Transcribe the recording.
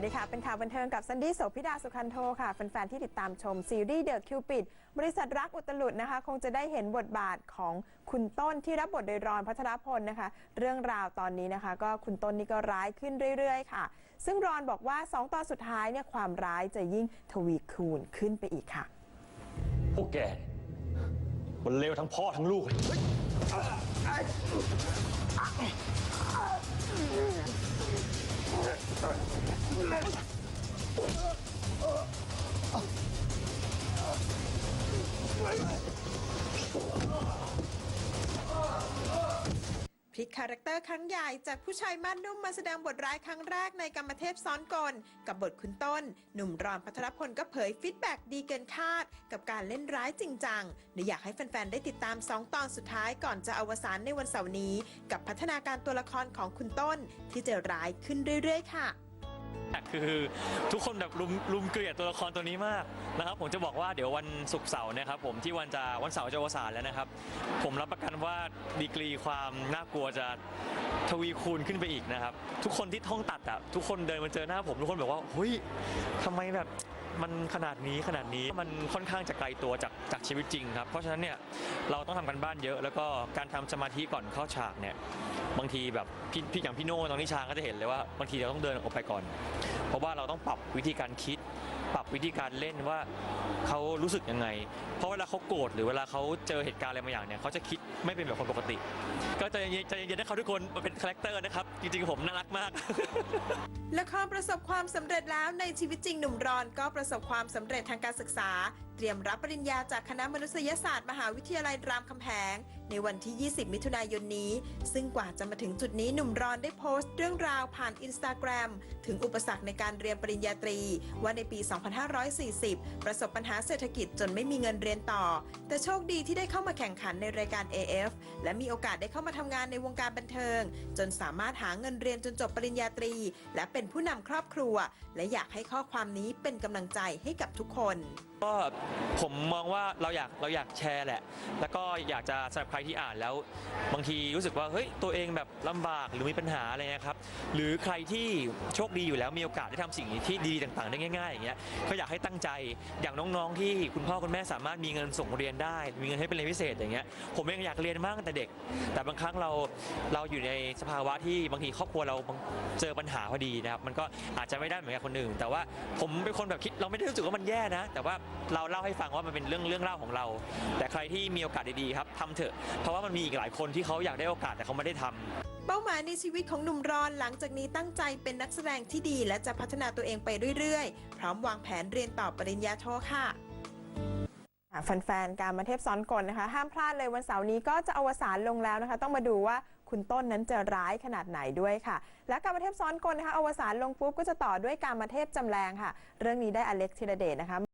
วัสดีค่ะ เป็นข่าวบันเทิงกับซันดี้โสพิดาสุขันโทค่ะ แฟนๆ ที่ติดตามชมซีรีส์เดอะคิวปิดบริษัทรักอุตลุดนะคะ คงจะได้เห็นบทบาทของคุณต้นที่รับบทโดยรอนพัทรพลนะคะ เรื่องราวตอนนี้นะคะ ก็คุณต้นนี่ก็ร้ายขึ้นเรื่อยๆ ค่ะ ซึ่งรอนบอกว่า 2 ตอนสุดท้ายเนี่ยความร้ายจะยิ่งทวีคูณขึ้นไปอีกค่ะ พวกแกมันเลวทั้งพ่อทั้งลูก พลิกคาแรคเตอร์ครั้งใหญ่จากผู้ชายม่นนุ่มมาแสดงบทร้ายครั้งแรกในกรรมเทพซ้อนกล กับบทคุณต้น หนุ่มรอนพัทรพลก็เผยฟีดแบ็กดีเกินคาด กับการเล่นร้ายจริงจังโดยอยากให้แฟน ๆ ได้ติดตาม 2 ตอนสุดท้ายก่อนจะอวสานในวันเสาร์นี้ กับพัฒนาการตัวละครของคุณต้น ที่จะร้ายขึ้นเรื่อย ๆ ค่ะ คือทุกคนแบบลุมลุมเกลียดตัวละครตัวนี้มากนะครับ ผมจะบอกว่าเดี๋ยววันศุกร์เสาร์นะครับผมที่วันจะวันเสาร์จะอวสานแล้วนะครับ ผมรับประกันว่าดีกรีความน่ากลัวจะทวีคูณขึ้นไปอีกนะครับ ทุกคนที่ท่องตัดอะทุกคนเดินมาเจอหน้าผมทุกคนแบบว่าเฮ้ยทำไมแบบ มันขนาดนี้ขนาดนี้มันค่อนข้างจะไกลตัวจากจากชีวิตจริงครับ เพราะฉะนั้นเนี่ยเราต้องทำกันบ้านเยอะ แล้วก็การทำสมาธิก่อนเข้าฉากเนี่ยบางทีแบบพี่พี่อย่างพี่โน่น้องนิชาก็จะเห็นเลยว่าบางทีเราต้องเดินออกไปก่อน เพราะว่าเราต้องปรับวิธีการคิด ปรับวิธีการเล่นว่าเขารู้สึกยังไง เพราะเวลาเขาโกรธหรือเวลาเขาเจอเหตุการณ์อะไรบางอย่างเนี่ยเขาจะคิดไม่เป็นแบบคนปกติ ก็ใจเย็นใจเย็นๆนะครับทุกคนมันเป็นคาแรคเตอร์นะครับ จริงๆผมน่ารักมาก ละครประสบความสำเร็จแล้วในชีวิตจริงหนุ่มรอนก็ประสบความสำเร็จทางการศึกษา ตรียมรับปริญญาจากคณะมนุษยศาสตร์มหาวิทยาลัยรามคำแหง ในวันที่ 20 มิถุนายนนี้ ซึ่งกว่าจะมาถึงจุดนี้หนุ่มรอนได้โพสต์เรื่องราวผ่านอินสตาแกรมถึงอุปสรรคในการเรียนปริญญาตรี ว่าในปี 2540 ประสบปัญหาเศรษฐกิจจนไม่มีเงินเรียนต่อ แต่โชคดีที่ได้เข้ามาแข่งขันในรายการ AF และมีโอกาสได้เข้ามาทำงานในวงการบันเทิง จนสามารถหาเงินเรียนจนจบปริญญาตรี และเป็นผู้นำครอบครัว และอยากให้ข้อความนี้เป็นกำลังใจให้กับทุกคน ก็ผมมองว่าเราอยากเราอยากแชร์แหละ แล้วก็อยากจะสำหรับใครที่อ่านแล้ว บางทีรู้สึกว่าเฮ้ยตัวเองแบบลำบากหรือมีปัญหาอะไรนะครับ หรือใครที่โชคดีอยู่แล้วมีโอกาสได้ทำสิ่งที่ดีต่างๆ ได้ง่ายๆอย่างเงี้ยก็อยากให้ตั้งใจอย่างน้องๆ ที่คุณพ่อคุณแม่สามารถมีเงินส่งเรียนได้ มีเงินให้เป็นเรียนพิเศษอย่างเงี้ยผมเองอยากเรียนมากตั้งแต่เด็ก แต่บางครั้งเราเราอยู่ในสภาวะที่บางทีครอบครัวเราเจอปัญหาพอดีนะครับมันก็อาจจะไม่ได้เหมือนกับคนอื่นแต่ว่าผมเป็นคนแบบคิดเราไม่ได้รู้สึกว่ามันแย่นะ แต่ว่าเราเล่าให้ฟังว่ามันเป็นเรื่องเรื่องเล่าของเรา แต่ใครที่มีโอกาสดีๆครับทำเถอะเพราะว่ามันมีอีกหลายคนที่เขาอยากได้โอกาสแต่เขาไม่ได้ทำเป้าหมายในชีวิตของหนุ่มรอนหลังจากนี้ตั้งใจเป็นนักแสดงที่ดี และจะพัฒนาตัวเองไปเรื่อยๆ พร้อมวางแผนเรียนต่อปริญญาโทค่ะแฟนๆ การมาเทพซ้อนกลนะคะ ห้ามพลาดเลยวันเสาร์นี้ก็จะอวสานลงแล้วนะคะ ต้องมาดูว่าคุณต้นนั้นจะร้ายขนาดไหนด้วยค่ะ และการมาเทพซ้อนกลนะคะ อวสานลงปุ๊บก็จะต่อด้วยการมาเทพจำแรงค่ะ เรื่องนี้ได้อเล็กธีรเดชนะคะ